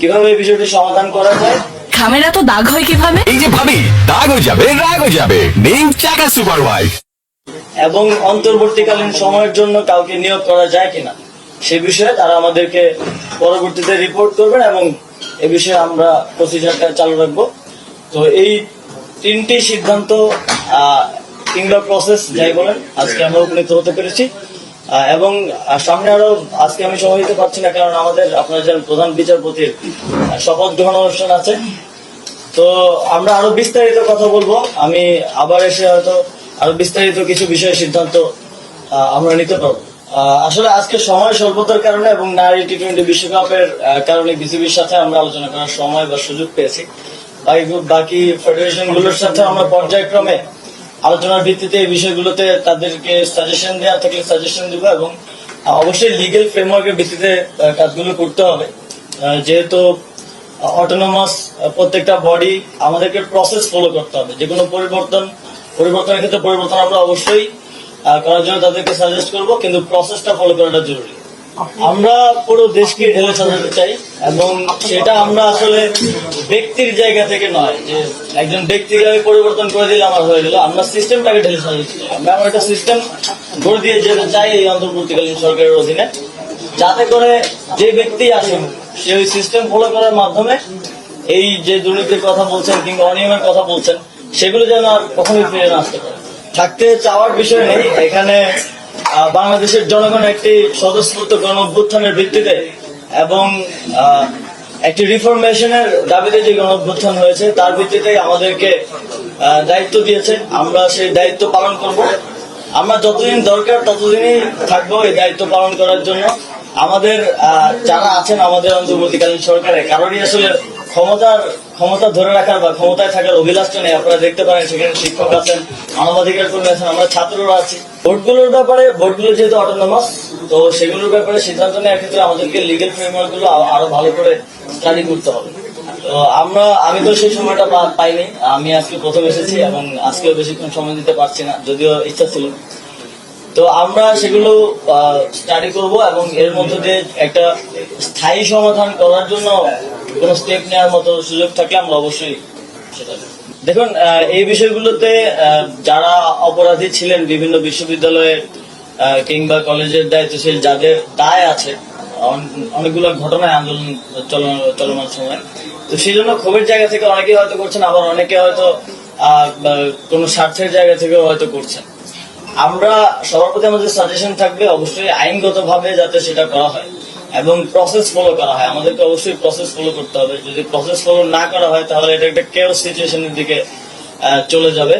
কীভাবে এই বিষয়টি সমাধান করা যায়? খামেরা তো দাগ হয় কীভাবে? এই যে ভাবি দাগ হয়ে যাবে রাগ হয়ে যাবে। নিম চাকা সুপার ওয়াইফ এবং অন্তর্বর্তীকালীন সময়ের জন্য কাউকে নিয়োগ করা যায় কিনা সে বিষয়ে তারা আমাদেরকে পরবর্তীতে রিপোর্ট করবেন এবং এ বিষয়ে আমরা প্রসিজারটা চালু রাখব। তো এই তিনটি সিদ্ধান্ত কিংবা প্রসেস যাই বলেন আজকে আমরা উপনীত হতে পেরেছি। এবং সামনে আরও আজকে আমি সময় দিতে পারছি না, কারণ আমাদের আপনার প্রধান বিচারপতির শপথ গ্রহণ অনুষ্ঠান আছে। তো আমরা আরও বিস্তারিত কথা বলব। আমি আবার এসে হয়তো আরও বিস্তারিত কিছু বিষয়ে সিদ্ধান্ত আমরা নিতে পারব। আসলে আজকে সময় স্বল্পতার কারণে এবং নারী টি টোয়েন্টি বিশ্বকাপের কারণে বিসিবির সাথে আমরা আলোচনা করার সময় বা সুযোগ পেয়েছি। বাকি ফেডারেশনগুলোর সাথে আমরা পর্যায়ক্রমে আলোচনার ভিত্তিতে এই বিষয়গুলোতে তাদেরকে সাজেশন দেওয়া থাকলে সাজেশন দিব এবং অবশ্যই লিগেল ফ্রেমওয়ার্কের ভিত্তিতে কাজগুলো করতে হবে। যেহেতু অটোনমাস প্রত্যেকটা বডি আমাদেরকে প্রসেস ফলো করতে হবে। যে কোনো পরিবর্তন, পরিবর্তনের ক্ষেত্রে পরিবর্তন আমরা অবশ্যই করার জন্য তাদেরকে সাজেস্ট করব, কিন্তু প্রসেসটা ফলো করাটা জরুরি। আমরা পুরো দেশকে ঢেলে সাজাতে চাই এবং সেটা আমরা আসলে ব্যক্তির জায়গা থেকে নয়, যে একজন ব্যক্তিকে আমি পরিবর্তন করে দিলে আমার হয়ে গেল। আমরা সিস্টেমটাকে ঢেলে সাজাতে চাই। আমরা আমার একটা সিস্টেম গড়ে দিয়ে যেতে চাই এই অন্তর্বর্তীকালীন সরকারের অধীনে, যাতে করে যে ব্যক্তি আসেন সে ওই সিস্টেম ফলো করার মাধ্যমে এই যে দুর্নীতির কথা বলছেন কিংবা অনিয়মের কথা বলছেন, সেগুলো যেন আর কখনোই ফিরে না আসতে পারে। থাকতে চাওয়ার বিষয় নেই। এখানে বাংলাদেশের জনগণ একটি স্বতঃস্ফূর্ত গণ অভ্যুত্থানের ভিত্তিতে এবং একটি রিফরমেশনের দাবিতে যে গণ অভ্যুত্থান হয়েছে, তার ভিত্তিতেই আমাদেরকে দায়িত্ব দিয়েছে। আমরা সেই দায়িত্ব পালন করব। আমরা যতদিন দরকার ততদিনই থাকব এই দায়িত্ব পালন করার জন্য। আমাদের যারা আছেন আমাদের অন্তর্বর্তীকালীন সরকারে, কারোরই আসলে ক্ষমতার ক্ষমতা ধরে রাখার বা ক্ষমতায় থাকার অভিলাষটা নেই। আপনারা দেখতে পারেন, সেখানে শিক্ষক আছেন, মানবাধিকার কর্মী আছেন, আমরা ছাত্ররা আছি। ভোটগুলোর ব্যাপারে, ভোটগুলো যেহেতু অটোনমাস তো সেগুলোর ব্যাপারে সিদ্ধান্ত নেওয়ার ক্ষেত্রে আমাদেরকে লিগেল ফ্রেমওয়ার্কগুলো আরও ভালো করে স্টাডি করতে হবে। আমরা, আমি তো সেই সময়টা পাইনি। আমি আজকে প্রথম এসেছি এবং আজকেও বেশিক্ষণ সময় দিতে পারছি না, যদিও ইচ্ছা ছিল। তো আমরা সেগুলো স্টাডি করব এবং এর মধ্যে দিয়ে একটা স্থায়ী সমাধান করার জন্য কোনো স্টেপ নেওয়ার মতো সুযোগ থাকলে আমরা অবশ্যই দেখুন এই বিষয়গুলোতে যারা অপরাধী ছিলেন বিভিন্ন বিশ্ববিদ্যালয়ে আহ, কিংবা কলেজের দায়িত্বশীল যাদের দায় আছে। অন- অনেকগুলো ঘটনায় আন্দোলন চলমান সময়। তো সেই জন্য ক্ষোভের জায়গা থেকে অনেকে হয়তো করছেন আবার অনেকে হয়তো কোনো স্বার্থের জায়গা থেকেও হয়তো করছেন। আমরা সবার প্রতি আমাদের সাজেশন থাকবে অবশ্যই আইনগত ভাবে যাতে সেটা করা হয় এবং প্রসেস ফলো করা হয়। আমাদেরকে অবশ্যই প্রসেস ফলো করতে হবে। যদি প্রসেস ফলো না করা হয়, তাহলে এটা একটা কেউ সিচুয়েশনের দিকে চলে যাবে।